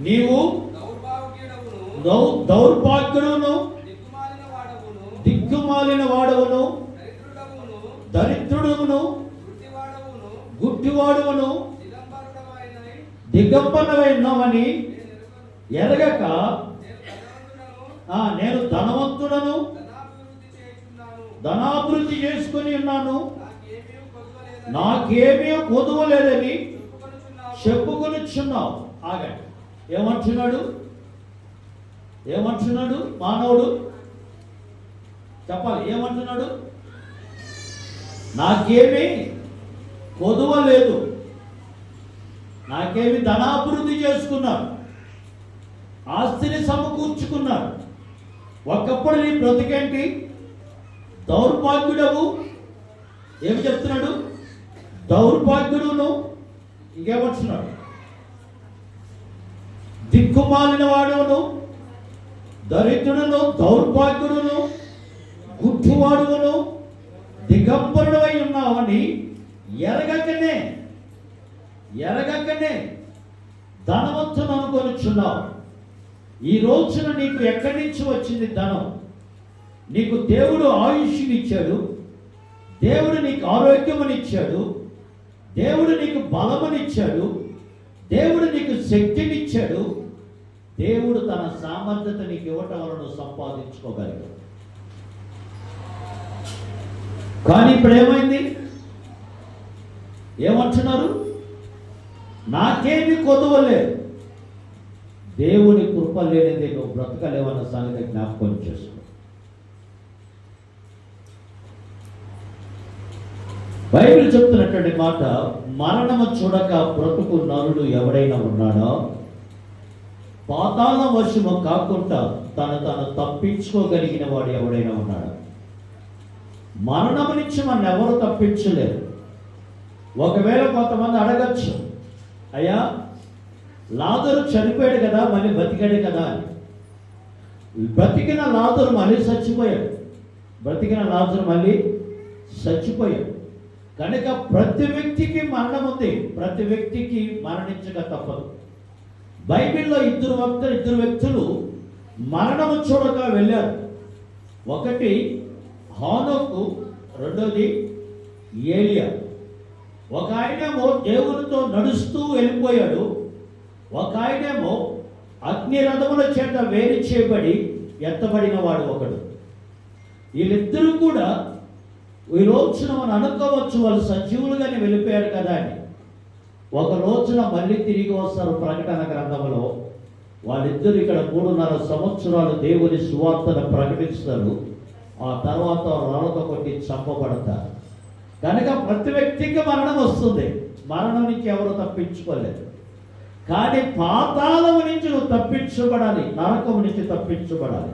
నీవు దౌర్భాగ్యుడును దిక్కుమాలిన వాడవును దరిద్రుడును నేను ఎరుగను. ఎరగక నేను ధనవంతుడను. ధనాభివృద్ధి చేసుకుని ఉన్నాను. నాకేమీ కొదవలేదని. చెప్పుకొనుచున్నావు. చెప్పుకొనిచున్నావు. ఆగండి. ఏమంటున్నాడు? ఏమంటున్నాడు? మానవుడు? చెప్పాలి ఏమంటున్నాడు? నాకేమీ కొదువ లేదు. నాకేమి ధనాభివృద్ధి చేసుకున్నారు. ఆస్తిని సమకూర్చుకున్నారు. ఒకప్పుడు నీ బ్రతికేంటి? దౌర్భాగ్యుడవు. ఏమి చెప్తున్నాడు? దౌర్భాగ్యుడును. ఇంకేమంటున్నాడు? దిక్కుమాలిన వాడును దరిద్రుడును దౌర్భాగ్యుడును గుడ్డివాడును దిగంబరుడవై ఉన్నావని ఎరగకనే ఎరగకనే ధనవంతుని అనుకొనిచున్నావు. ఈ రోజున నీకు ఎక్కడి నుంచి వచ్చింది ధనం? నీకు దేవుడు ఆయుష్నిచ్చాడు దేవుడు నీకు ఆరోగ్యమునిచ్చాడు దేవుడు నీకు బలమునిచ్చాడు దేవుడు నీకు శక్తినిచ్చాడు దేవుడు తన సామర్థ్యత నీకు ఇవ్వటం వలన నువ్వు కానీ ఇప్పుడు ఏమైంది? ఏమంటున్నారు? నాకేమి కొదవలేదు దేవుని కృప లేనిది నువ్వు బ్రతకలేవన్న సంగతి జ్ఞాపకం చేసుకో. బైబిల్ చెప్తున్నటువంటి మాట మరణము చూడక బ్రతుకు నరుడు ఎవడైనా ఉన్నాడో? పాతాళ వశము కాకుండా తను తను తప్పించుకోగలిగిన వాడు ఎవడైనా ఉన్నాడు? మరణము నుంచి మన ఎవరు తప్పించలేరు. ఒకవేళ కొంతమంది అడగచ్చు అయ్యా లాదరు చనిపోయాడు కదా మళ్ళీ బతికాడు కదా అని. బ్రతికిన లాదరు మళ్ళీ చచ్చిపోయాడు. బ్రతికిన లాదరు మళ్ళీ చచ్చిపోయాడు. కనుక ప్రతి వ్యక్తికి మరణం ఉంది ప్రతి వ్యక్తికి మరణించక తప్పదు. బైబిల్లో ఇద్దరు వ్యక్తులు ఇద్దరు వ్యక్తులు మరణము చూడక వెళ్ళారు. ఒకటి హానోకు రెండోది ఏలియా. ఒక ఆయనేమో దేవునితో నడుస్తూ వెళ్ళిపోయాడు. ఒక ఆయనేమో అగ్ని రథముల చేత వేరు చేయబడి ఎత్తబడిన వాడు ఒకడు. వీళ్ళిద్దరూ కూడా ఈ రోజున మనం అనుకోవచ్చు వాళ్ళు సజీవులుగానే వెళ్ళిపోయారు కదా అని. ఒక రోజున మళ్ళీ తిరిగి వస్తారు ప్రకటన గ్రంథంలో. వాళ్ళిద్దరు ఇక్కడ మూడున్నర సంవత్సరాలు దేవుని సువార్తను ప్రకటిస్తారు. ఆ తర్వాత రాళ్ళతో కొట్టి చంపబడతారు. కనుక ప్రతి వ్యక్తికి మరణం వస్తుంది. మరణం నుంచి ఎవరు తప్పించుకోలేదు. కానీ పాతాళము నుంచి నువ్వు తప్పించబడాలి. నరకము నుంచి తప్పించబడాలి.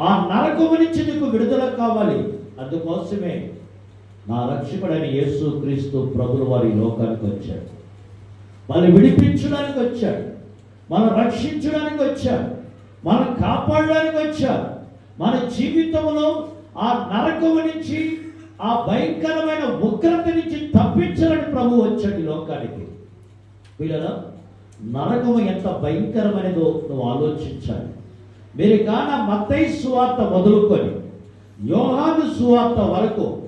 ఆ నరకము నుంచి నీకు విడుదల కావాలి. అందుకోసమే నా రక్షకుడైన యేసు క్రీస్తు ప్రభుల వారి లోకానికి వచ్చాడు మనం విడిపించడానికి వచ్చాడు. మనం రక్షించడానికి వచ్చాడు. మనం కాపాడడానికి వచ్చాడు. మన జీవితంలో ఆ నరకము నుంచి ఆ భయంకరమైన ఉగ్రత నుంచి తప్పించాలని ప్రభు వచ్చాడు ఈ లోకానికి. వీళ్ళ నరకము ఎంత భయంకరమైనదో నువ్వు ఆలోచించాలి. మీరు కాన మత్తై సువార్త మొదలుకొని యోహాను సువార్త వరకు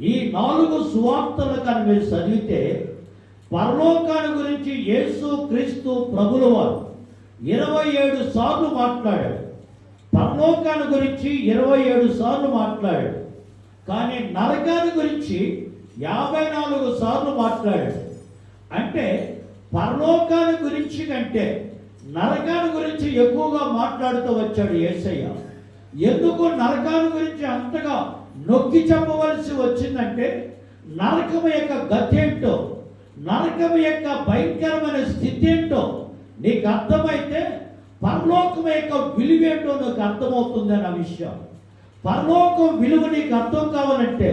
ఈ నాలుగు సువార్తలు కానీ మీరు చదివితే పరలోకాన్ని గురించి యేసు క్రీస్తు ప్రభుల వారు ఇరవై ఏడు సార్లు మాట్లాడాడు పరలోకాన్ని గురించి ఇరవై ఏడు సార్లు మాట్లాడాడు కానీ నరకాన్ని గురించి యాభై నాలుగు సార్లు మాట్లాడాడు అంటే పరలోకాన్ని గురించి కంటే నరకాన్ని గురించి ఎక్కువగా మాట్లాడుతూ వచ్చాడు ఏసయ్య. ఎందుకు నరకాన్ని గురించి అంతగా నొక్కి చెప్పవలసి వచ్చిందంటే నరకం యొక్క గతి ఏంటో నరకం యొక్క భయంకరమైన స్థితి ఏంటో నీకు అర్థమైతే పరలోకం యొక్క విలువేంటో నీకు అర్థమవుతుంది అన్న విషయం. పరలోకం విలువ నీకు అర్థం కావాలంటే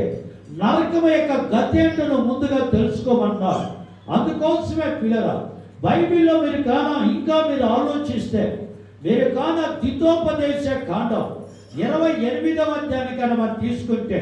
నరకం యొక్క గతి ఏంటో నువ్వు ముందుగా తెలుసుకోమన్నాడు. అందుకోసమే పిల్లరా బైబిల్లో మీరు కాన ఇంకా మీరు ఆలోచిస్తే మీరు కాన దితోపదేశ కాండం ఇరవై ఎనిమిదవ అధ్యాయాన్ని కనుక మనం తీసుకుంటే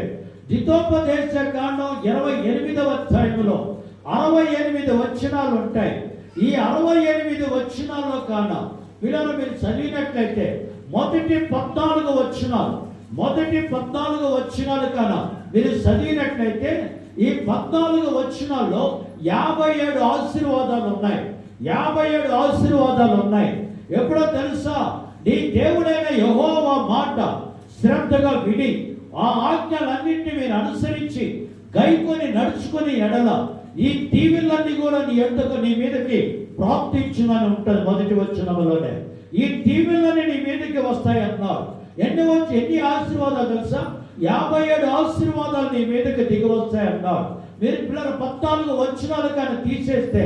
దితోపదేశ కాండం ఇరవై ఎనిమిదవ అధ్యాయంలో అరవై ఎనిమిది వచనాలు ఉంటాయి. ఈ అరవై ఎనిమిది వచ్చినాల్లో కాన పిల్లలు మీరు చదివినట్లయితే మొదటి పద్నాలుగు వచ్చినాలు మొదటి పద్నాలుగు వచ్చినాలు కాన మీరు చదివినట్లయితే ఈ పద్నాలుగు వచ్చినాల్లో యాభై ఏడు ఆశీర్వాదాలు ఉన్నాయి. యాభై ఏడు ఆశీర్వాదాలు ఉన్నాయి. ఎప్పుడో తెలుసా? నీ దేవుడైన యెహోవా మాట శ్రద్ధగా విని ఆ ఆజ్ఞలన్నింటినీ మీరు అనుసరించి గైకొని నడుచుకుని ఎడల ఈ దీవెలన్నీ కూడా నీ ఎంతకు నీ మీదకి ప్రాప్తించునని ఉంటుంది మొదటి వచనంలోనే ఈ దీవెలన్నీ నీ మీదకి వస్తాయి అన్నారు ఎన్ని వచ్చి ఎన్ని ఆశీర్వాదాలు తెలుసా? యాభై ఏడు ఆశీర్వాదాలు నీ మీదకి దిగి వస్తాయి అన్నారు మీరు పిల్లలు పద్నాలుగు వచ్చినాలు కానీ తీసేస్తే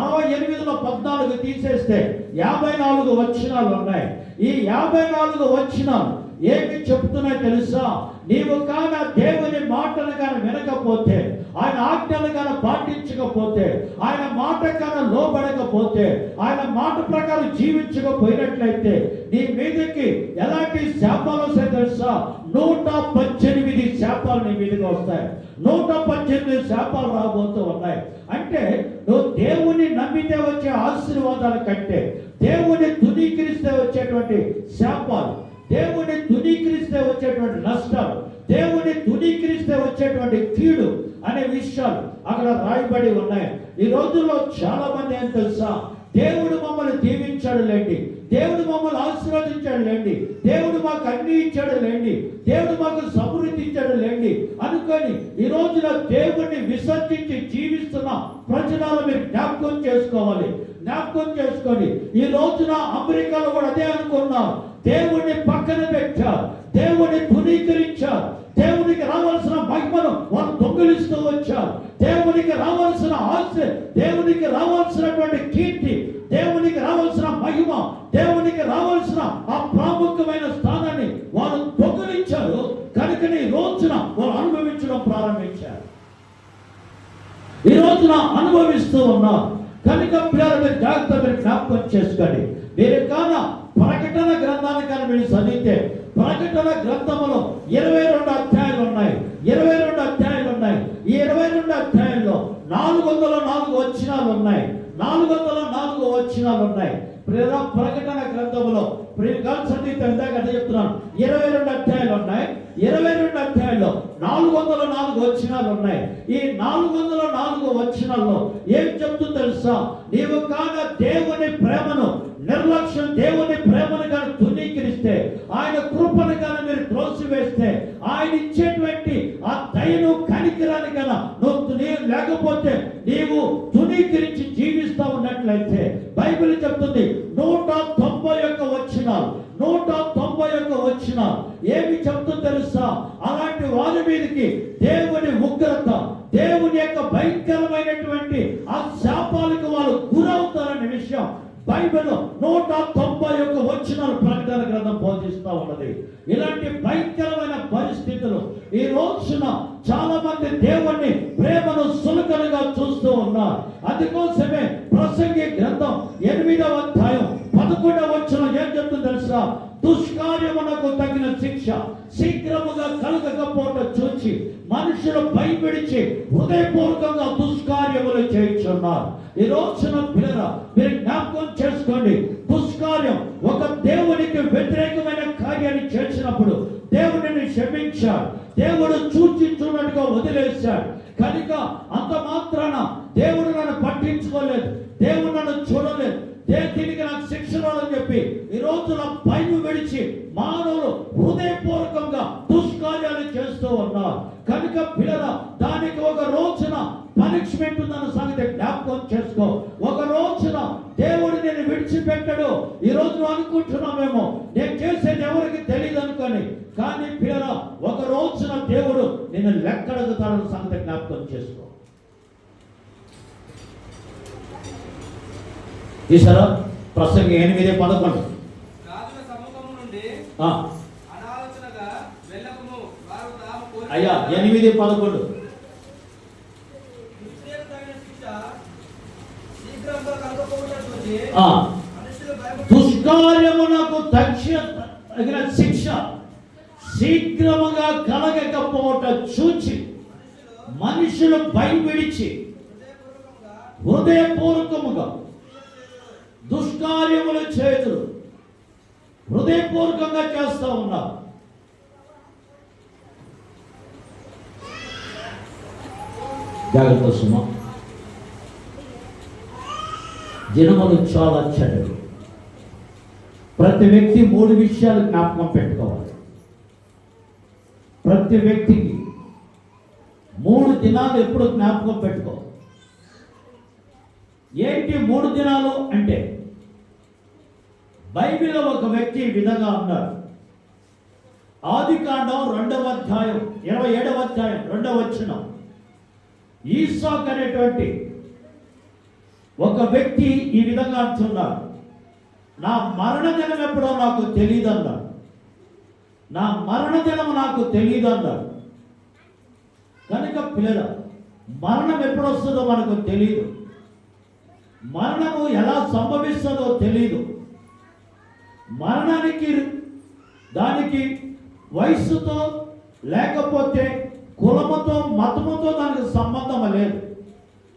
అరవై ఎనిమిదిలో పద్నాలుగు తీసేస్తే యాభై నాలుగు వచ్చినాలు ఉన్నాయి. ఈ యాభై నాలుగు వచ్చినాలు ఏమి చెప్తున్నాయి తెలుసా? నీవు కాన దేవుని మాటలు కానీ వినకపోతే ఆయన ఆజ్ఞలు కానీ పాటించకపోతే ఆయన మాట కానీ లోబడకపోతే ఆయన మాట ప్రకారం జీవించకపోయినట్లయితే నీ మీదకి ఎలాంటి శాపాలు వస్తాయి తెలుసా? నూట పద్దెనిమిది శాపాలు నీ మీదకి వస్తాయి. నూట పద్దెనిమిది శాపాలు రాబోతూ ఉన్నాయి. అంటే నువ్వు దేవుని నమ్మితే వచ్చే ఆశీర్వాదాల కంటే దేవుని తునీకరిస్తే వచ్చేటువంటి శాపాలు దేవుని తునీకరిస్తే వచ్చేటువంటి నష్టాలు దేవుని తునీకరిస్తే వచ్చేటువంటి కీడు అనే విషయాలు అక్కడ రాయబడి ఉన్నాయి. ఈ రోజుల్లో చాలా మంది ఏం తెలుసా? దేవుడు మమ్మల్ని దీవించాడు లేండి. దేవుడు మమ్మల్ని ఆశీర్వదించాడు లేండి. దేవుడు మాకు అన్ని ఇచ్చాడు లేండి. దేవుడు మాకు సమృద్ధి ఇచ్చాడు లేండి. అనుకొని ఈ రోజున దేవుడిని విసర్జించి జీవిస్తున్న ప్రజలను మీరు జ్ఞాపకం చేసుకోవాలి. జ్ఞాపకం చేసుకొని ఈ రోజున అమెరికాలో కూడా అదే అనుకున్నారు దేవుడిని పక్కన పెట్టారు దేవుడిని ధునీకరించారు దేవునికి రావాల్సిన మహిమను వారు దొంగిలిస్తూ వచ్చారు. దేవునికి రావాల్సిన ఆశ దేవునికి రావాల్సినటువంటి కీర్తి దేవునికి రావాల్సిన మహిమ దేవునికి రావాల్సిన ఆ ప్రాముఖ్యమైన స్థానాన్ని వారు దొంగిలించారు. కనుకని ఈ రోజున వారు అనుభవించడం ప్రారంభించారు. ఈ రోజున అనుభవిస్తూ ఉన్నారు కనుక పిల్లలు మీరు జాగ్రత్త మీరు జ్ఞాపకం చేసుకోండి. మీరు కాన ప్రకటన గ్రంథాన్ని కానీ మీరు చదివితే ప్రకటన గ్రంథములో ఇరవై రెండు అధ్యాయాలు ఉన్నాయి. ఇరవై రెండు అధ్యాయాలు ఉన్నాయి. ఈ ఇరవై రెండు అధ్యాయంలో నాలుగు వందల నాలుగు వచ్చినాలు ఉన్నాయి. నాలుగు వందల నాలుగు వచ్చినాలు ఉన్నాయి ప్రకటన గ్రంథములో ప్రియుగాలు చదివితే ఇందాక చెప్తున్నాను. ఇరవై రెండు అధ్యాయాలు ఉన్నాయి. ఇరవై రెండు అధ్యాయాల్లో నాలుగు వందల నాలుగు వచనాలు ఉన్నాయి. ఈ నాలుగు వందల నాలుగు వచనాల్లో ఏం చెప్తుందో తెలుసా? నీవు కాక దేవుని ప్రేమను నిర్లక్ష్యం దేవుని ప్రేమను కానీ తునీకరిస్తే ఆయన కృపను కానీ మీరు త్రోసివేస్తే ఆయన ఇచ్చేటువంటి ఆ దయను కనికిరాని కదా నువ్వు నీవు లేకపోతే నీవు తునీకరించి జీవిస్తా ఉన్నట్లయితే బైబిల్ చెప్తుంది నూట తొంభై యొక్క వచ్చినాలు నూట తొంభై ఒక్క వచ్చిన ఏమి చెప్తూ తెలుసా? అలాంటి వారి మీదకి దేవుని ఉగ్రత దేవుని యొక్క భయంకరమైనటువంటి ఆ శాపాలకు వాళ్ళు గురవుతారనే విషయం బైబిల్ నూట తొంభై యొక్క వచ్చినాలు ప్రకటన గ్రంథం బోధిస్తూ ఉన్నది. ఇలాంటి భయంకరమైన పరిస్థితులు ఈ రోజున చాలా మంది దేవుణ్ణి ప్రేమను సులకనగా చూస్తూ ఉన్నారు. అందుకోసమే ప్రసంగి గ్రంథం ఎనిమిదవ అధ్యాయం పదకొండవ వచ్చిన ఏం చెప్తుంది తెలుసా? దుష్కార్యమునకు తగిన శిక్ష శీఘ్రముగా కలగకపోవట చూచి మనుషులు భయపెడిచి హృదయపూర్వకంగా దుష్కార్యములు చేయించున్నారు. ఈ రోజున పిల్లల మీరు జ్ఞాపకం చేసుకోండి. పుష్కార్యం ఒక దేవునికి వ్యతిరేకమైన కార్యాన్ని చేసినప్పుడు దేవుడిని క్షమించాడు. దేవుడు చూచి చూడట్టుగా వదిలేశాడు. కనుక అంత మాత్రాన దేవుడు నన్ను పట్టించుకోలేదు. దేవుడు నన్ను చూడలేదు. దే దీనికి నాకు శిక్ష రాదని చెప్పి ఈ రోజున పైన విడిచి మానవులు హృదయపూర్వకంగా దుష్కార్యాలు చేస్తూ ఉన్నారు. కనుక పిల్లల దానికి ఒక రోజున పనిష్మెంట్ ఉందని దేవుడు నిన్ను లెక్కడుగుతాడన్న సంగతి జ్ఞాపకం చేసుకో. ఈసారా ప్రసంగి ఎనిమిది పదకొండు. అయ్యా ఎనిమిది పదకొండు. దుష్కార్యమునకు తక్ష తగిన శిక్ష శీఘ్రముగా చోట చూచి మనుషులు మనుషులు భయపిడిచి హృదయపూర్వకముగా దుష్కార్యములు చేతులు హృదయపూర్వకంగా చేస్తూ ఉన్నారు. జాగ్రత్త సుమ. జనములు చాలా చెడ్డవి. ప్రతి వ్యక్తి మూడు విషయాలు జ్ఞాపకం పెట్టుకోవాలి. ప్రతి వ్యక్తికి మూడు దినాలు ఎప్పుడు జ్ఞాపకం పెట్టుకో. ఏంటి మూడు దినాలు అంటే? బైబిల్లో ఒక వ్యక్తి ఈ విధంగా అన్నారు ఆది కాండం రెండవ అధ్యాయం ఇరవై ఏడవ అధ్యాయం రెండవ వచ్చిన ఈసాక్ అనేటువంటి ఒక వ్యక్తి ఈ విధంగా అంటున్నారు నా మరణ దినం ఎప్పుడో నాకు తెలియదు అన్నాడు నా మరణ దినము నాకు తెలియదు అన్నాడు కనుక పిల్లల మరణం ఎప్పుడు వస్తుందో మనకు తెలియదు మరణము ఎలా సంభవిస్తుందో తెలియదు మరణానికి దానికి వయస్సుతో లేకపోతే కులముతో మతముతో దానికి సంబంధం లేదు.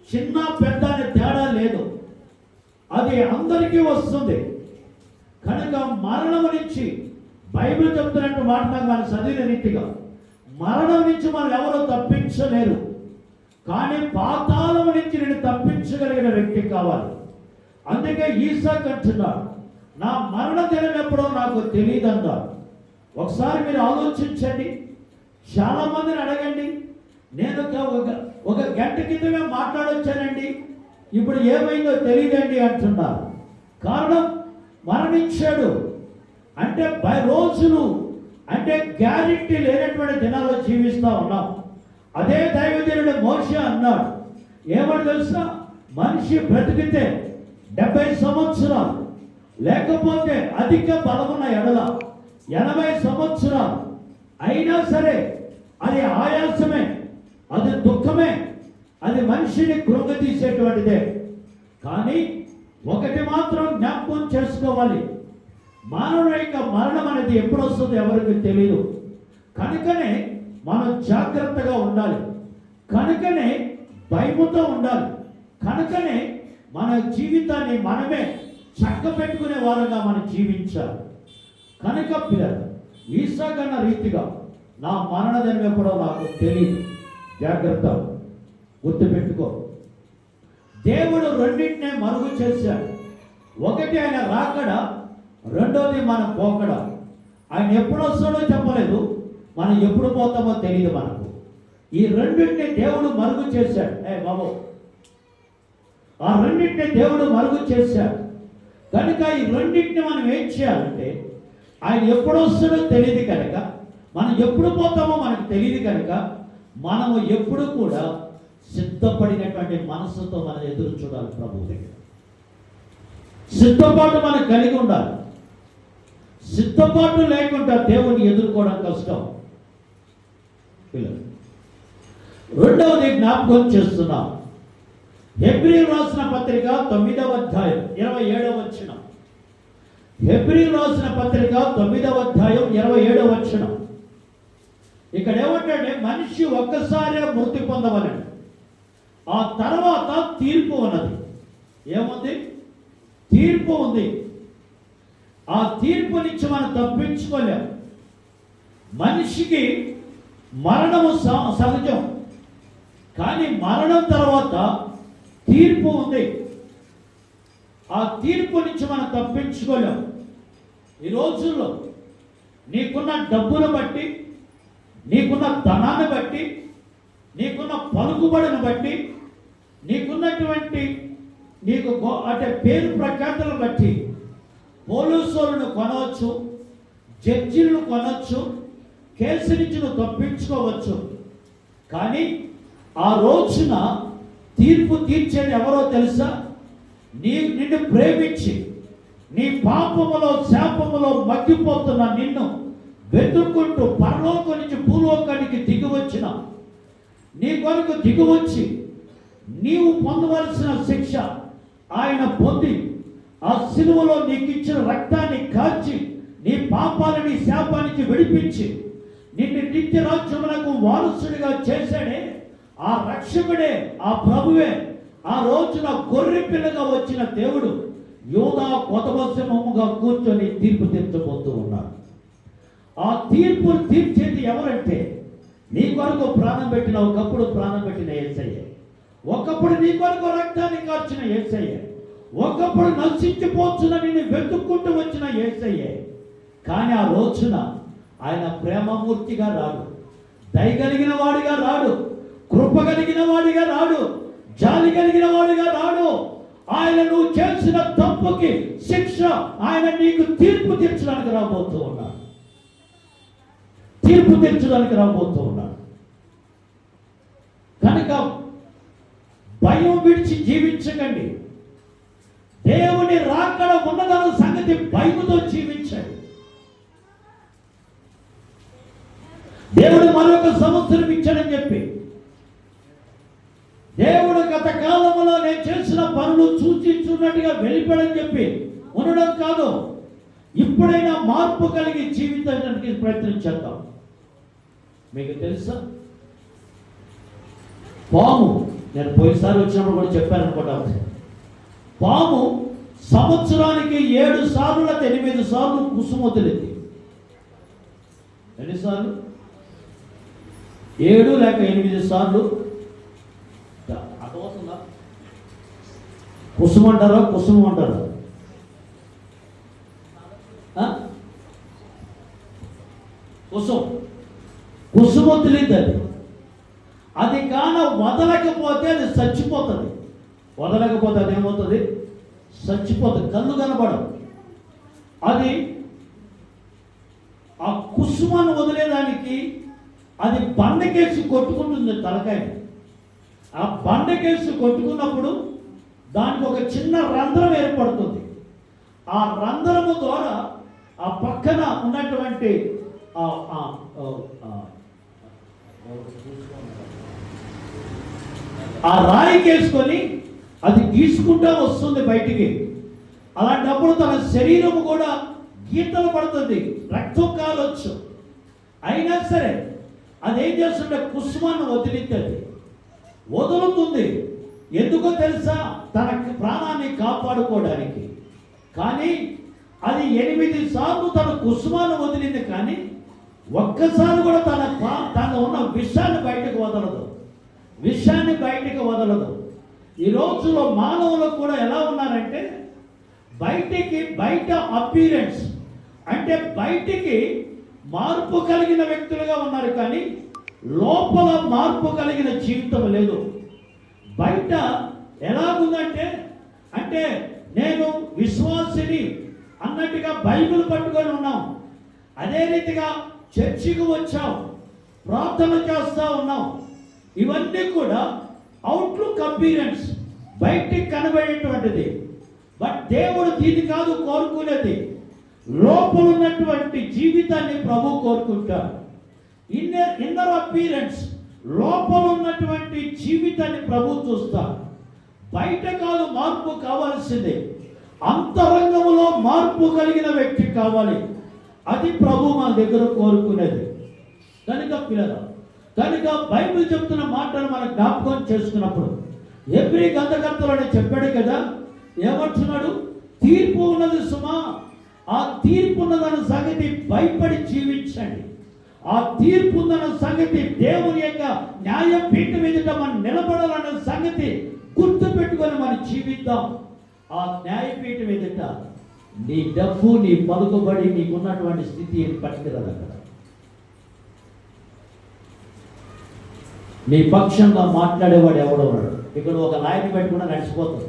చిన్న పెద్ద అనే తేడా లేదు. అది అందరికీ వస్తుంది. కనుక మరణం నుంచి బైబిల్ చెప్తున్నట్టు మాట నాకు మనం చదివిన రీతిగా. మరణం నుంచి మనం ఎవరు తప్పించలేరు. కానీ పాతాళం నుంచి నేను తప్పించగలిగిన వ్యక్తి కావాలి. అందుకే ఈసా అంటున్నాడు నా మరణ దినం ఎప్పుడో నాకు తెలియదు ఒకసారి మీరు ఆలోచించండి చాలా మందిని అడగండి నేను ఒక- ఒక ఒక గంట క్రితమే మాట్లాడొచ్చానండి ఇప్పుడు ఏమైందో తెలియదండి అంటున్నారు. కారణం మరణించాడు. అంటే బై రోజులు అంటే గ్యారెంటీ లేనటువంటి దినాల్లో జీవిస్తూ ఉన్నాం. అదే దైవజనుడు మోషే అన్నాడు. ఏమని తెలుసా? మనిషి బ్రతికితే డెబ్బై సంవత్సరాలు లేకపోతే అధిక బలమున్న ఎడల ఎనభై సంవత్సరాలు అయినా సరే అది ఆయాసమే అది దుఃఖమే అది మనిషిని కృంగతీసేటువంటిదే. కానీ ఒకటి మాత్రం జ్ఞాపకం చేసుకోవాలి. మానవుని యొక్క మరణం అనేది ఎప్పుడు వస్తుందో ఎవరికి తెలియదు కనుకనే మనం జాగ్రత్తగా ఉండాలి. కనుకనే భయముతో ఉండాలి. కనుకనే మన జీవితాన్ని మనమే చక్క పెట్టుకునే వారుగా మనం జీవించాలి. కనుక పిల్లలు ఈసాగన్న రీతిగా నా మరణ దినం ఎప్పుడో నాకు తెలియదు జాగ్రత్త గుర్తుపెట్టుకో. దేవుడు రెండింటినే మరుగు చేశాడు. ఒకటి ఆయన రాకడా రెండోది మనం పోకడ. ఆయన ఎప్పుడు వస్తాడో చెప్పలేదు. మనం ఎప్పుడు పోతామో తెలియదు మనకు. ఈ రెండింటిని దేవుడు మరుగు చేశాడు. ఏ బాబు. ఆ రెండింటిని దేవుడు మరుగు చేశాడు. కనుక ఈ రెండింటిని మనం ఏం చేయాలంటే ఆయన ఎప్పుడు వస్తాడో తెలియదు కనుక మనం ఎప్పుడు పోతామో మనకు తెలియదు కనుక మనము ఎప్పుడు కూడా సిద్ధపడినటువంటి మనసుతో మనం ఎదురు చూడాలి ప్రభు దగ్గర. సిద్ధపాటు మనం కలిగి ఉండాలి. సిద్ధపాటు లేకుండా దేవుని ఎదుర్కోవడం కష్టం. పిల్లలు రెండవది జ్ఞాపకం చేస్తున్నాం. హెబ్రి రాసిన పత్రిక తొమ్మిదవ అధ్యాయం ఇరవై ఏడవ వచ్చిన హెబ్రి రాసిన పత్రిక తొమ్మిదవ అధ్యాయం ఇరవై ఏడవ వచ్చిన ఇక్కడ ఏమంటే మనిషి ఒక్కసారే మృతి పొందవలడు. ఆ తర్వాత తీర్పు ఉన్నది. ఏముంది? తీర్పు ఉంది. ఆ తీర్పు నుంచి మనం తప్పించుకోలేం. మనిషికి మరణము సహజం. కానీ మరణం తర్వాత తీర్పు ఉంది. ఆ తీర్పు నుంచి మనం తప్పించుకోలేం. ఈ రోజుల్లో నీకున్న డబ్బును బట్టి నీకున్న ధనాన్ని బట్టి నీకున్న పలుకుబడిని బట్టి నీకున్నటువంటి నీకు అంటే పేరు ప్రఖ్యాతులను బట్టి పోలీసులను కొనవచ్చు జడ్జిలను కొనవచ్చు కేసు నుంచి నువ్వు తప్పించుకోవచ్చు. కానీ ఆ రోజున తీర్పు తీర్చేది ఎవరో తెలుసా? నీ నిన్ను ప్రేమించి నీ పాపములో శాపములో మగ్గిపోతున్న నిన్ను వెతుక్కుంటూ పరలోకం నుంచి భూలోకానికి దిగి వచ్చిన నీ కొరకు దిగివచ్చి నీవు పొందవలసిన శిక్ష ఆయన పొంది ఆ సిలువలో నీకు ఇచ్చిన రక్తాన్ని కాల్చి నీ పాపాలని శాపానికి విడిపించి నిన్ను నిత్య రాజ్యమునకు వారసుడిగా చేశాడే ఆ రక్షకుడే ఆ ప్రభువే ఆ రోజున గొర్రె పిల్లగా వచ్చిన దేవుడు యోధా కొతవశమముగా కూర్చొని తీర్పు తీర్చబోతూ ఉన్నాడు. ఆ తీర్పు తీర్చేది ఎవరంటే నీ కొరకు ప్రాణం పెట్టిన ఒకప్పుడు ప్రాణం పెట్టిన ఏసయ్య ఒకప్పుడు నీ కొరకు రక్తాన్ని కార్చిన ఏసయ్య ఒకప్పుడు నశించిపోతున్న నిన్ను వెతుక్కుంటూ వచ్చిన ఏసయ్య. కానీ ఆ రోజున ఆయన ప్రేమమూర్తిగా రాడు. దయగలిగిన వాడిగా రాడు. కృప కలిగిన వాడిగా రాడు. జాలి కలిగిన వాడిగా రాడు. ఆయన నువ్వు చేసిన తప్పుకి శిక్ష ఆయన నీకు తీర్పు తీర్చడానికి రాబోతూ ఉన్నాడు. తీర్పు తీర్చడానికి రాబోతూ ఉన్నాడు. కనుక భయం విడిచి జీవించకండి. దేవుని రాకడ ఉన్నదన్న సంగతి భయముతో జీవించాడు. దేవుడు మరొక సంవత్సరం ఇచ్చాడని చెప్పి దేవుడు గత కాలంలో నేను చేసిన పనులు సూచించున్నట్టుగా వెళ్ళిపోయాడని చెప్పి ఉండడం కాదు ఇప్పుడైనా మార్పు కలిగి జీవితానికి ప్రయత్నం చేద్దాం. మీకు తెలుసా? పాము నేను పోయినసారి వచ్చినప్పుడు కూడా చెప్పాను అనుకుంటా పాము సంవత్సరానికి ఏడు సార్లు లేకపోతే ఎనిమిది సార్లు కుసుమొదిలింది ఎన్నిసార్లు? ఏడు లేక ఎనిమిది సార్లు. అర్థమవుతుందా కుసుమ అంటారా కుసుమం అంటారా కుసుమ కుసుమ. తెలియదు అది అది కాన వదలకపోతే అది చచ్చిపోతుంది. వదలకపోతే అది ఏమవుతుంది చచ్చిపోతుంది. కళ్ళు కనబడవు. అది ఆ కుసుమను వదిలేదానికి అది బండకేసి కొట్టుకుంటుంది తలకాయ ఆ బండకేసి కొట్టుకున్నప్పుడు దానికి ఒక చిన్న రంధ్రం ఏర్పడుతుంది. ఆ రంధ్రము ద్వారా ఆ పక్కన ఉన్నటువంటి ఆ ఆ కేసుకొని అది తీసుకుంటా వస్తుంది బయటికి. అలాంటప్పుడు తన శరీరం కూడా గీతలు పడుతుంది రక్తం కాలొచ్చు అయినా సరే అదేం చేస్తుంటే కుసుమాన్ని వదిలిస్తుంది వదులుతుంది. ఎందుకో తెలుసా? తన ప్రాణాన్ని కాపాడుకోవడానికి. కానీ అది ఎనిమిది సార్లు తన కుసుమాన్ని వదిలింది కానీ ఒక్కసారి కూడా తన తన ఉన్న విషాన్ని బయటకు వదలదు. విషయాన్ని బయటకు వదలదు. ఈ రోజులో మానవులు కూడా ఎలా ఉన్నారంటే బయటికి బయట అపీరెన్స్. అంటే బయటికి మార్పు కలిగిన వ్యక్తులుగా ఉన్నారు కానీ లోపల మార్పు కలిగిన జీవితం లేదు. బయట ఎలాగుందంటే అంటే నేను విశ్వాసిని అన్నట్టుగా బైబిల్ పట్టుకొని ఉన్నాం. అదే రీతిగా చర్చికి వచ్చాం. ప్రార్థన చేస్తూ ఉన్నాం. ఇవన్నీ కూడా అవుట్లుక్ అపీరెన్స్ బయటికి కనబడేటువంటిది. బట్ దేవుడు దీన్ని కాదు కోరుకునేది. లోపల ఉన్నటువంటి జీవితాన్ని ప్రభు కోరుకుంటాడు. ఇన్నర్ ఇన్నర్ అపీరెన్స్ లోపల ఉన్నటువంటి జీవితాన్ని ప్రభు చూస్తాడు. బయట కాదు మార్పు కావాల్సిందే. అంతరంగంలో మార్పు కలిగిన వ్యక్తి కావాలి. అది ప్రభు మన దగ్గర కోరుకునేది. కనుక పిల్లలు కనుక బైబిల్ చెప్తున్న మాటలు మనం జ్ఞాపకం చేసుకున్నప్పుడు ఎవ్రీ గంధకర్తలు అని చెప్పాడు కదా ఏమంటున్నాడు? తీర్పు ఉన్నది సుమా ఆ తీర్పు ఉన్నదన్న సంగతి భయపడి జీవించండి. ఆ తీర్పు ఉందన్న సంగతి దేవుని యొక్క న్యాయపీఠం ఎదుట మనం నిలబడాలన్న సంగతి గుర్తు పెట్టుకొని మనం జీవిద్దాం. ఆ న్యాయపీఠం ఎదుట నీ డబ్బు నీ పలుకుబడి నీకున్నటువంటి స్థితి ఏం పట్టుకురాదు మీ పక్షంగా మాట్లాడేవాడు ఎవడో ఉన్నాడు. ఇక్కడ ఒక లాయర్ని పెట్టుకున్నా నడిచిపోతుంది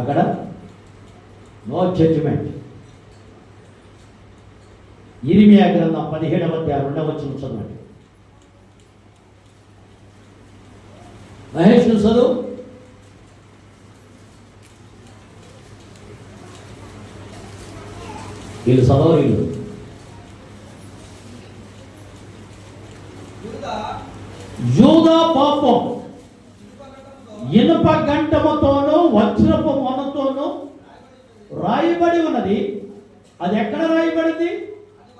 అక్కడ నో జడ్జిమెంట్ ఇరిమియా గ్రంథం పదిహేడవ అధ్యాయం రెండవ వచ్చిన చదవండి. మహేష్ చదువు. వీళ్ళు చదవరు వీళ్ళు. యూదా పాపం. ఇనుప గంటముతోనూ వజ్రపు మొనతోనూ రాయబడి ఉన్నది. అది ఎక్కడ రాయబడింది?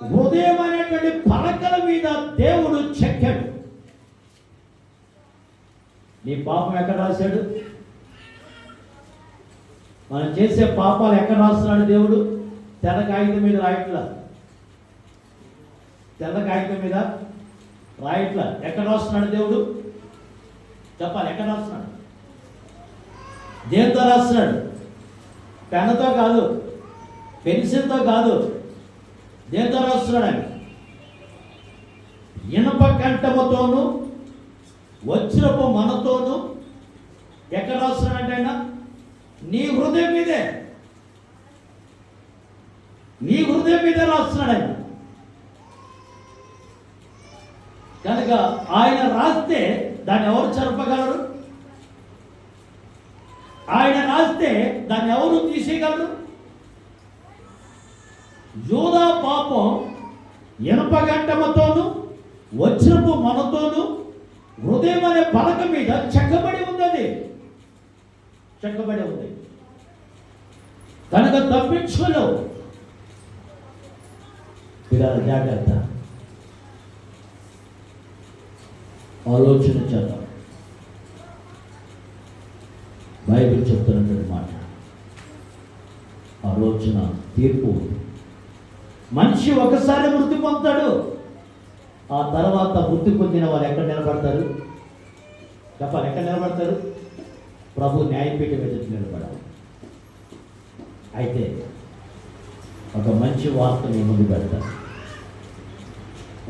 హృదయం అనేటువంటి పలకల మీద దేవుడు చెక్కాడు. నీ పాపం ఎక్కడ రాశాడు? మనం చేసే పాపాలు ఎక్కడ రాస్తున్నాడు దేవుడు? తెల్ల కాగితం మీద రాయట్లా. తెల్ల కాగితం మీద రాయట్లా. ఎక్కడ రాస్తున్నాడు దేవుడు? చెప్పాలి ఎక్కడ రాస్తున్నాడు? దేంతో రాస్తున్నాడు? పెన్నుతో కాదు పెన్సిల్తో కాదు. దేంతో రాస్తున్నాడు ఆయన? ఇనప కంఠముతోను వజ్రపు మనతోను ఎక్కడ రాస్తున్నాడంటే ఆయన? నీ హృదయం మీదే. నీ హృదయం మీదే రాస్తున్నాడు ఆయన. కనుక ఆయన రాస్తే దాన్ని ఎవరు చెరపగలరు ఆయన రాస్తే దాన్ని ఎవరు తీసేయగలరు? యోధా పాపం ఇనపగంటమతోను వజ్రపు మనతోను హృదయం అనే పలక మీద చెక్కబడి ఉన్నది. చెక్కబడి ఉంది కనుక తప్పించుకోలేవు. పిల్లల జాగ్రత్త. ఆలోచన చేద్దాం బైబిల్ చెప్తున్నటువంటి మాట. ఆలోచన తీర్పు మనిషి ఒకసారి మృతి పొందుతాడు. ఆ తర్వాత మృతి పొందిన వారు ఎక్కడ నిలబడతారు? చెప్పాలి ఎక్కడ నిలబడతారు? ప్రభు న్యాయపీఠం ఎదుటి నిలబడాలి. అయితే ఒక మంచి వార్త నేను ముందు పెడతాను.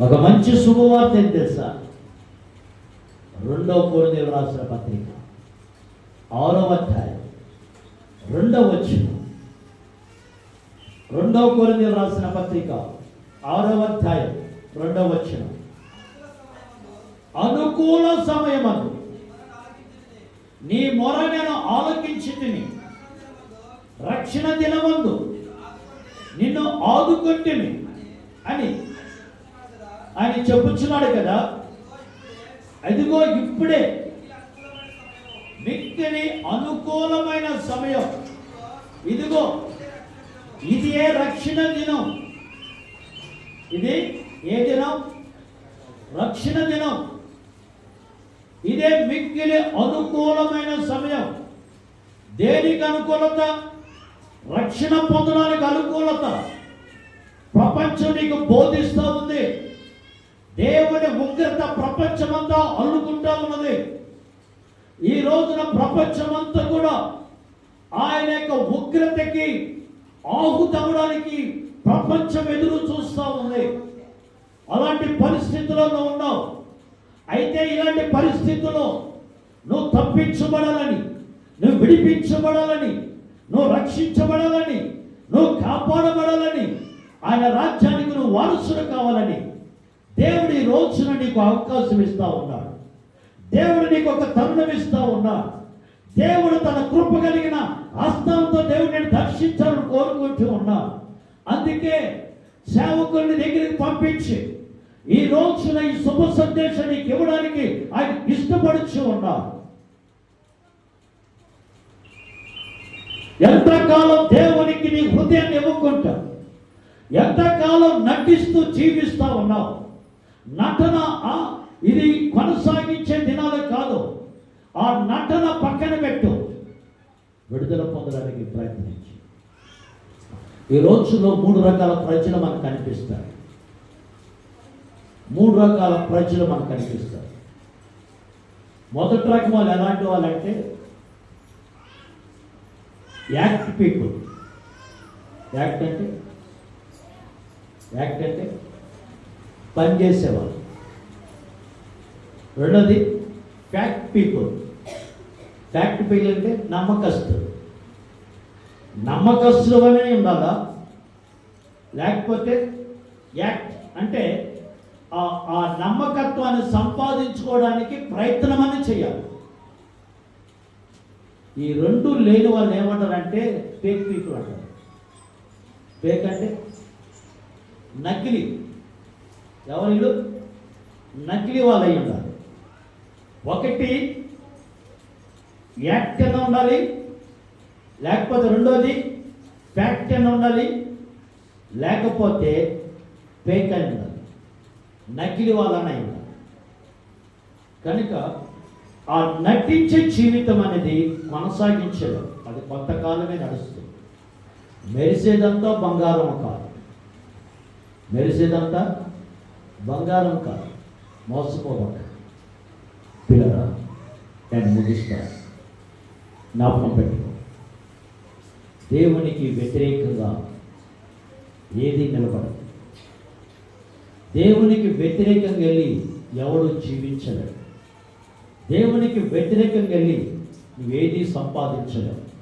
ఒక మంచి శుభవార్త ఏం తెలుసా? రెండవ కోరిదేలు రాసిన పత్రిక. ఆరవ అధ్యాయం. రెండవ వచ్చిన రెండవ కోరిదేలు రాసిన పత్రిక. ఆరవ అధ్యాయం. రెండవ వచ్చిన అనుకూల సమయమను. నీ మొర నేను ఆలోకించి తిని రక్షణ దినమందు నిన్ను ఆదుకొంటిని అని. ఆయన చెప్పుచున్నాడు కదా. అదిగో ఇప్పుడే మిక్కిలి అనుకూలమైన సమయం. ఇదిగో ఇది ఏ రక్షణ దినం? ఇది ఏ దినం? రక్షణ దినం. ఇదే మిక్కిలి అనుకూలమైన సమయం. దేనికి అనుకూలత? రక్షణ పొందడానికి అనుకూలత. ప్రపంచం నీకు బోధిస్తూ ఉంది. దేవుని ఉగ్రత ప్రపంచమంతా అల్లుకుంటా ఉన్నది. ఈ రోజున ప్రపంచమంతా కూడా ఆయన యొక్క ఉగ్రతకి ఆహుతవడానికి ప్రపంచం ఎదురు చూస్తూ ఉంది. అలాంటి పరిస్థితుల్లో నువ్వు ఉన్నావు. అయితే ఇలాంటి పరిస్థితుల్లో నువ్వు తప్పించబడాలని నువ్వు విడిపించబడాలని నువ్వు రక్షించబడాలని నువ్వు కాపాడబడాలని ఆయన రాజ్యానికి నువ్వు వారసుడు కావాలని దేవుడు ఈ రోజున నీకు అవకాశం ఇస్తా ఉన్నాడు. దేవుడు నీకు ఒక తరుణం ఇస్తా ఉన్నాడు. దేవుడు తన కృప కలిగిన హస్తంతో దేవుడిని దర్శించాలని కోరుకుంటూ ఉన్నాడు. అందుకే సేవకుల్ని దగ్గరికి పంపించి ఈ రోజున ఈ శుభ సందేశం నీకు ఇవ్వడానికి ఆయన ఇష్టపడుచు ఉన్నారు ఎంతకాలం దేవునికి నీ హృదయాన్ని ఇవ్వకుంటా ఎంతకాలం నటిస్తూ జీవిస్తా ఉన్నావు? నటన ఆ, ఇది కొనసాగించే దినాలు కాదు. ఆ నటన పక్కన పెట్టు. విడుదల పొందడానికి ప్రయత్నించి. ఈ రోజులో మూడు రకాల ప్రజలు మనకు కనిపిస్తారు. మూడు రకాల ప్రజలు మనకు కనిపిస్తారు. మొదటి రకం వాళ్ళు ఎలాంటి వాళ్ళంటే యాక్ట్ పీపుల్. యాక్ట్ అంటే? యాక్ట్ అంటే? పని రెండోది ఫ్యాక్ట్ పీపుల్ ఫ్యాక్ట్ పీపుల్ అంటే నమ్మకస్తులు. నమ్మకస్తులు అనే ఉండాలా లేకపోతే యాక్ట్ అంటే ఆ ఆ నమ్మకత్వాన్ని సంపాదించుకోవడానికి ప్రయత్నం అని చేయాలి ఈ రెండు లేని వాళ్ళు ఏమంటారంటే ఫేక్ పీపుల్ అంటారు. ఫేక్ అంటే నకిలీ. ఎవరు వీళ్ళు? నకిలీ వాళ్ళు అయి ఉండాలి. ఒకటి యాక్ట్ కింద ఉండాలి లేకపోతే రెండోది ఫ్యాక్ట్ కింద ఉండాలి లేకపోతే ఫేక్ అని ఉండాలి. నకిలీ వాళ్ళని అయి ఉండాలి. కనుక ఆ నటించే జీవితం అనేది కొనసాగించడం అది కొంతకాలమే నడుస్తుంది. మెరిసేదంతా బంగారం కాదు. మెరిసేదంతా బంగారం కాదు మోసపోవడం పిల్లరా నేను ముగిస్తాను. జ్ఞాపకం పెట్టుకో. దేవునికి వ్యతిరేకంగా ఏది నిలబడదు. దేవునికి వ్యతిరేకంగా వెళ్ళి ఎవడు జీవించలేడు. దేవునికి వ్యతిరేకంగా వెళ్ళి నువ్వేది సంపాదించలేవు.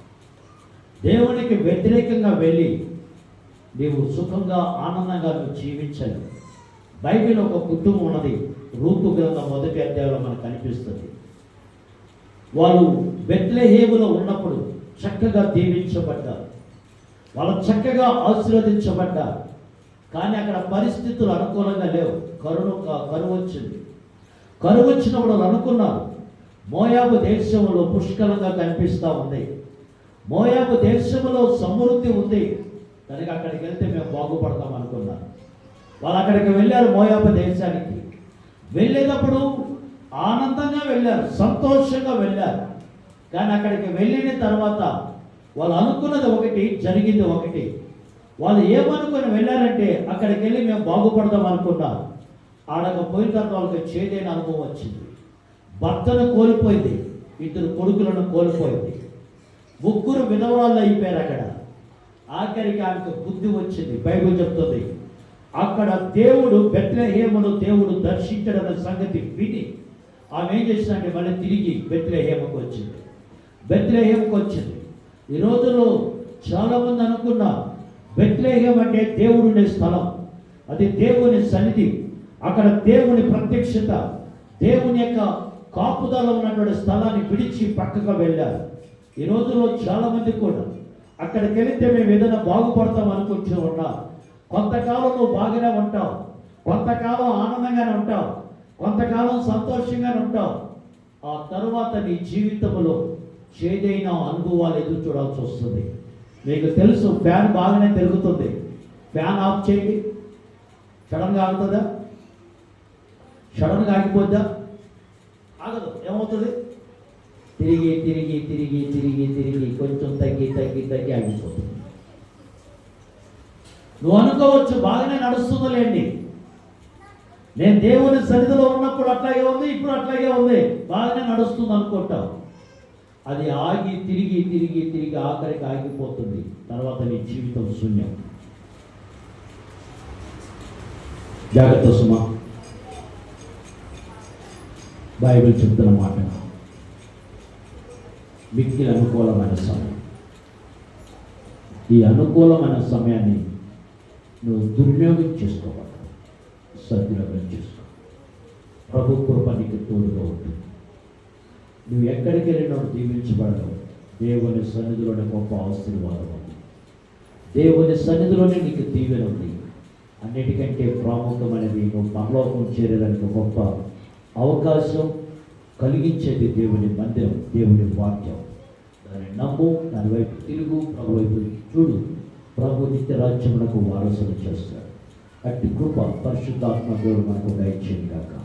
దేవునికి వ్యతిరేకంగా వెళ్ళి నీవు సుఖంగా ఆనందంగా నువ్వు జీవించలేవు. బైబిల్ ఒక కుటుంబం ఉన్నది. రూపు గ్రంథం మొదటి అధ్యాయంలో మనకు కనిపిస్తుంది. వాళ్ళు బెత్లెహేములో ఉన్నప్పుడు చక్కగా దీవించబడ్డారు. వాళ్ళు చక్కగా ఆశీర్వదించబడ్డారు. కానీ అక్కడ పరిస్థితులు అనుకూలంగా లేవు. కరువు కరువు వచ్చింది. కరువు వచ్చినప్పుడు వాళ్ళు అనుకున్నారు మోయాబు దేశంలో పుష్కలంగా కనిపిస్తూ ఉంది. మోయాబు దేశంలో సమృద్ధి ఉంది. కనుక అక్కడికి వెళ్తే మేము బాగుపడతాం అనుకున్నాను వాళ్ళు అక్కడికి వెళ్ళారు మోయాబు దేశానికి. వెళ్ళేటప్పుడు ఆనందంగా వెళ్ళారు సంతోషంగా వెళ్ళారు. కానీ అక్కడికి వెళ్ళిన తర్వాత వాళ్ళు అనుకున్నది ఒకటి జరిగింది ఒకటి. వాళ్ళు ఏమనుకొని వెళ్ళారంటే అక్కడికి వెళ్ళి మేము బాగుపడదాం అనుకున్నాం ఆడకు పోయిన తర్వాత వాళ్ళకి చేదైన అనుభవం వచ్చింది. భర్తను కోల్పోయింది ఇద్దరు కొడుకులను కోల్పోయింది. ముగ్గురు విధవరాళ్ళు అయిపోయారు అక్కడ. ఆఖరికి ఆమెకు బుద్ధి వచ్చింది బైబుల్ చెప్తుంది. అక్కడ దేవుడు బెత్లహేమను దేవుడు దర్శించడం సంగతి విని ఆమె ఏం చేసిందంటే మళ్ళీ తిరిగి బెత్లహేమకు వచ్చింది. బెత్లహేమకు వచ్చింది. ఈ రోజుల్లో చాలా మంది అనుకున్నా బెత్లహేం అంటే దేవుడుండే స్థలం. అది దేవుని సన్నిధి. అక్కడ దేవుని ప్రత్యక్షత దేవుని యొక్క కాపుదల ఉన్నటువంటి స్థలాన్ని విడిచి పక్కకు వెళ్ళారు. ఈ రోజుల్లో చాలా మంది కూడా అక్కడికి వెళితే మేము ఏదైనా బాగుపడతాం అనుకుంటూ ఉన్నాం కొంతకాలం నువ్వు బాగానే ఉంటావు. కొంతకాలం ఆనందంగానే ఉంటావు. కొంతకాలం సంతోషంగానే ఉంటావు. ఆ తరువాత నీ జీవితంలో చేదైన అనుభవాలు ఎదురు చూడాల్సి వస్తుంది. మీకు తెలుసు ఫ్యాన్ బాగానే తిరుగుతుంది. ఫ్యాన్ ఆఫ్ చేయండి. సడన్గా ఆగుతుందా? సడన్గా ఆగిపోద్దా? ఆగదు. ఏమవుతుంది? తిరిగి తిరిగి తిరిగి తిరిగి తిరిగి కొంచెం తగ్గి తగ్గి తగ్గి ఆగిపోతుంది. నువ్వు అనుకోవచ్చు బాగానే నడుస్తుందిలేండి. నేను దేవుని సన్నిధిలో ఉన్నప్పుడు అట్లాగే ఉంది ఇప్పుడు అట్లాగే ఉంది. బాగానే నడుస్తుంది అనుకుంటావు. అది ఆగి తిరిగి తిరిగి తిరిగి ఆఖరికి ఆగిపోతుంది. తర్వాత నీ జీవితం శూన్యం. జాగ్రత్త సుమా. బైబిల్ చెప్తున్న మాట. మిక్కిలి అనుకూలమైన సమయం. ఈ అనుకూలమైన సమయాన్ని నువ్వు దుర్వినియోగం చేసుకోవాలి సద్వినియోగం చేసుకో ప్రభు కృప నీకు తోడుగా ఉంటుంది నువ్వు ఎక్కడికి వెళ్ళినా దీవించబడవు దేవుని సన్నిధిలోనే గొప్ప ఆశీర్వాదం ఉంది దేవుని సన్నిధిలోనే నీకు దీవెన ఉంది అన్నిటికంటే ప్రాముఖ్యమైనది నువ్వు పరలోకం చేరేదానికి గొప్ప అవకాశం కలిగించేది దేవుని మందిరం దేవుని వాక్యం దాన్ని నమ్ము దాని వైపు తిరుగు ప్రభు వైపు చూడు ప్రభు నిత్య రాజ్యమునకు వారసులు చేస్తాడు అట్టి కృప పరిశుద్ధాత్మ దేవుడు మనకు దయచేయగాక.